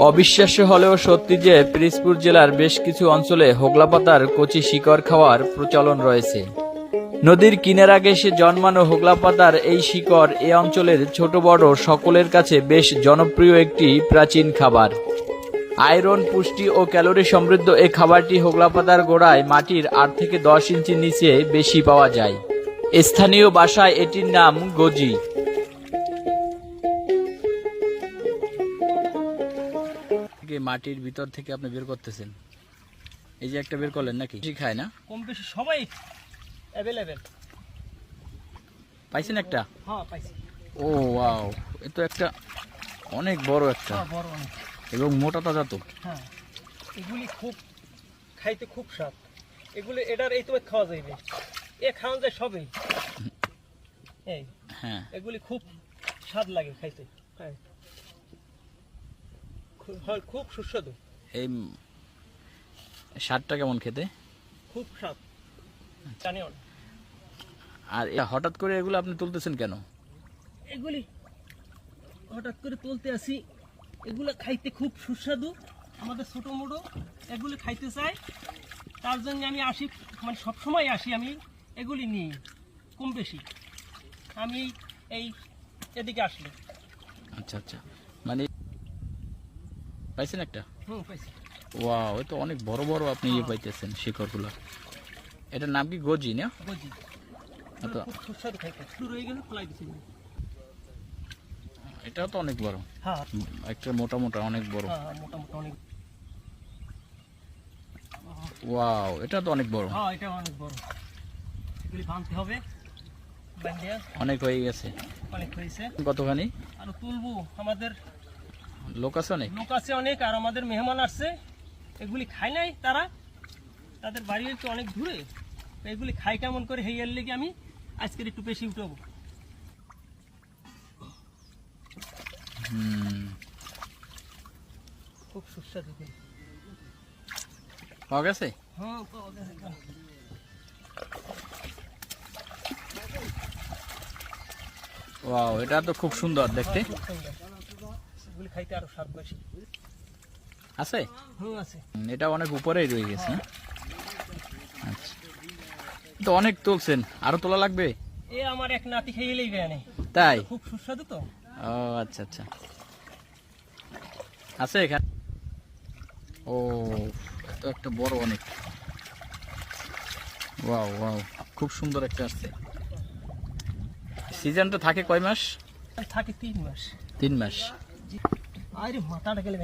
অবিশ্বাস্য হলেও সত্যি যে পিরিজপুর জেলার বেশ কিছু অঞ্চলে হোগলা পাতার কচি শিকড় খাওয়ার প্রচলন রয়েছে। নদীর কিনারা ঘেঁষে জন্মানো হোগলা পাতার এই শিকড় এ অঞ্চলের ছোট বড় সকলের কাছে বেশ জনপ্রিয় একটি প্রাচীন খাবার। আয়রন, পুষ্টি ও ক্যালোরি সমৃদ্ধ এই খাবারটি হোগলা পাতার গোড়ায় মাটির আট থেকে দশ ইঞ্চি নিচে বেশি পাওয়া যায়। স্থানীয় ভাষায় এটির নাম গজি। থেকে মাটির ভিতর থেকে আপনি বের করতেছেন। এই যে একটা বের করলেন নাকি? ঠিক খায় না? কম বেশি সবাই অ্যাভেলেবেল পাইছেন একটা? হ্যাঁ পাইছি। ও ওয়াও। এ তো একটা অনেক বড় একটা। হ্যাঁ বড় অনেক। এবং মোটা তাজা তো। হ্যাঁ এগুলি খুব খাইতে খুব স্বাদ। এগুলি এটার এই তোমার খাওয়া যাইবে। এ খাওয়া যায় সবই। এই হ্যাঁ। এগুলি খুব স্বাদ লাগে খাইতে। হ্যাঁ খুব- খুব সুস্বাদু। এই স্বাদটা কেমন খেতে? খুব স্বাদ। জানি অনেক আর হঠাৎ করে এগুলো আপনি তুলতেছেন কেন? এগুলি হঠাৎ করে তুলতে আসি। এগুলো খাইতে খুব সুস্বাদু। আমাদের ছোটো মোটো এগুলি খাইতে চাই তার জন্য আমি আসি মানে সবসময় আসি আমি এগুলি নিই কম বেশি। আমি এই এদিকে আসলে আচ্ছা আচ্ছা। মানে পাইছেন একটা? ওয়াও এ তো অনেক বড় বড় আপনি ইয়ে পাইতেছেন শিকড়গুলো। এটার নাম কি গজি না? হয়ে এটাও তো অনেক বড়। হ্যাঁ। একটা মোটা মোটা অনেক বড়। হ্যাঁ ওয়াও এটা তো অনেক বড়। হ্যাঁ এটা অনেক বড়। ভাঙতে হবে। অনেক হয়ে গেছে। অনেক হয়েছে। কতখানি? আর তুলবো আমাদের। লোক আছে অনেক? লোক আছে অনেক আর আমাদের মেহমান আসছে। এগুলি খায় নাই তারা। তাদের বাড়ি একটু অনেক দূরে। এগুলি খাই কেমন করে? হেয়ার লেগে আমি আজকের একটু বেশি উঠাবো। খুব সুস্বাদু। পাওয়া গেছে? হ্যাঁ পাওয়া গেছে। ওয়াও এটা তো খুব সুন্দর দেখতে। এগুলি খাইতে আরও স্বাদ বেশি। আছে? হুম আছে। এটা অনেক উপরেই রয়ে গেছে হ্যাঁ? আচ্ছা। তো অনেক তুলছেন আরও তোলা লাগবে? এ আমার এক নাতি তাই? খুব সুস্বাদু তো। ও আচ্ছা আচ্ছা। আছে এখানে? ও তো একটা বড় অনেক। ওয়াও ওয়াও খুব সুন্দর একটা আসছে। সিজনটা থাকে কয় মাস? থাকে তিন মাস। তিন মাস। আরে মাথাটা গেলে